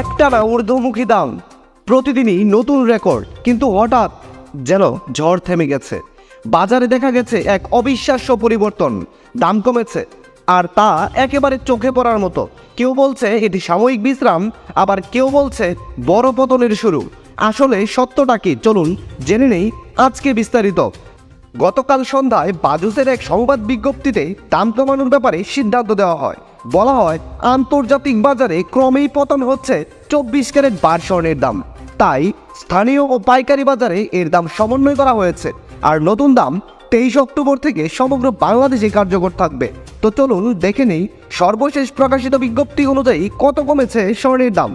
একটানা ঊর্ধ্বমুখী দাম। প্রতিদিনই নতুন রেকর্ড, কিন্তু হঠাৎ যেন ঝড় থেমে গেছে। বাজারে দেখা গেছে এক অবিশ্বাস্য পরিবর্তন। দাম কমেছে, আর তা একেবারে চোখে পড়ার মতো। কেউ বলছে এটি সাময়িক বিশ্রাম, আবার কেউ বলছে বড় পতনের শুরু। আসলে সত্যটা কি? চলুন জেনে নেই আজকে বিস্তারিত। গতকাল সন্ধ্যায় বাজুসের এক সংবাদ বিজ্ঞপ্তিতে দাম কমানোর ব্যাপারে সিদ্ধান্ত দেওয়া হয়। বলা হয়, আন্তর্জাতিক বাজারে ক্রমেই পতন হচ্ছে চব্বিশ ক্যারেট বার স্বর্ণের দাম। তাই স্থানীয় ও পাইকারি বাজারে এর দাম সমন্বয় করা হয়েছে। আর নতুন দাম তেইশ অক্টোবর থেকে সমগ্র বাংলাদেশে কার্যকর থাকবে। তো চলুন দেখে নেই, সর্বশেষ প্রকাশিত বিজ্ঞপ্তি অনুযায়ী কত কমেছে স্বর্ণের দাম।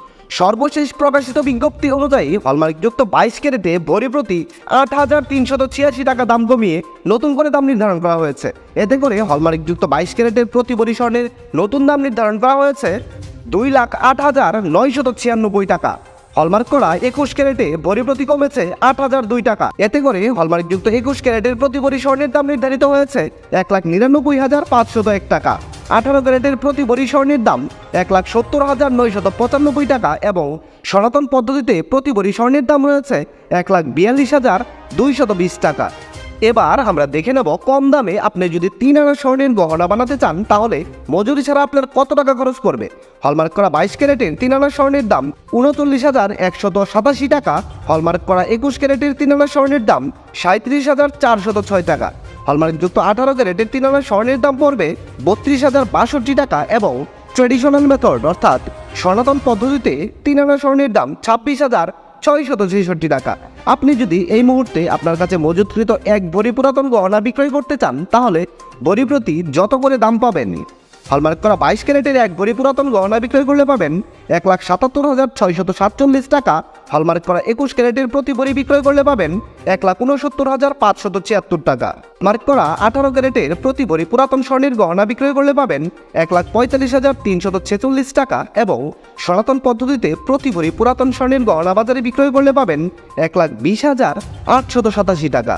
সর্বশেষ প্রকাশিত বিজ্ঞপ্তি অনুযায়ী হলমার্কযুক্ত বাইশ ক্যারেটে ভরি প্রতি আট হাজার তিনশত ছিয়াশি টাকা দাম কমিয়ে নতুন করে দাম নির্ধারণ করা হয়েছে। এতে করে হলমার্কযুক্ত বাইশ ক্যারেটের প্রতি ভরি স্বর্ণের নতুন দাম নির্ধারণ করা হয়েছে দুই লাখ আট হাজার নয়শত ছিয়ানব্বই টাকা। হলমার্ক করা একুশ ক্যারেটে ভরি প্রতি কমেছে আট হাজার দুই টাকা। এতে করে হলমার্কযুক্ত একুশ ক্যারেটের প্রতি ভরি স্বর্ণের দাম নির্ধারিত হয়েছে এক লাখ নিরানব্বই হাজার পাঁচশত এক টাকা। আঠারো ক্যারেটের প্রতি ভরি স্বর্ণের দাম এক লাখ সত্তর হাজার নয়শত পঁচানব্বই টাকা এবং সনাতন পদ্ধতিতে প্রতি ভরি স্বর্ণের দাম রয়েছে এক লাখ বিয়াল্লিশ হাজার দুইশত বিশ টাকা। এবার আমরা দেখে নেব কম দামে আপনি যদি তিন আনা স্বর্ণের গহনা বানাতে চান, তাহলে মজুরি ছাড়া আপনার কত টাকা খরচ করবে হলমার্ক করা বাইশ ক্যারেটের তিন আনা স্বর্ণের দাম উনচল্লিশ হাজার একশত সাতাশি টাকা। হলমার্ক করা একুশ ক্যারেটের তিন আনা স্বর্ণের দাম সাঁত্রিশ হাজার চারশত ছয় টাকা। হলমার্কযুক্ত আঠারো ক্যারেটের তিন আনা স্বর্ণের দাম পড়বে বত্রিশ হাজার বাষট্টি টাকা এবং ট্রেডিশনাল মেথড অর্থাৎ সনাতন পদ্ধতিতে তিন আনা স্বর্ণের দাম ছাব্বিশ হাজার ছয়শত ছেষট্টি টাকা। আপনি যদি এই মুহূর্তে আপনার কাছে মজুতকৃত এক বরি পুরাতন গহনা বিক্রয় করতে চান, তাহলে বরি প্রতি যত করে দাম পাবেন হলমার্ক করা বাইশ ক্যারেটের এক ভরি পুরাতন গহনা বিক্রয় করলে পাবেন এক লাখ সাতাত্তর হাজার ছয়শত সাতচল্লিশ টাকা। হলমার্ক করা একুশ ক্যারেটের প্রতি ভরি বিক্রয় করলে পাবেন এক লাখ উনসত্তর হাজার পাঁচশত ছিয়াত্তর টাকা। মার্ক করা আঠারো ক্যারেটের প্রতি ভরি পুরাতন স্বর্ণের গহনা বিক্রয় করলে পাবেন এক লাখ পঁয়তাল্লিশ হাজার তিনশত ছেচল্লিশ টাকা এবং সনাতন পদ্ধতিতে প্রতি ভরি পুরাতন স্বর্ণের গহনা বাজারে বিক্রয় করলে পাবেন এক লাখ বিশ হাজার আটশত সাতাশি টাকা।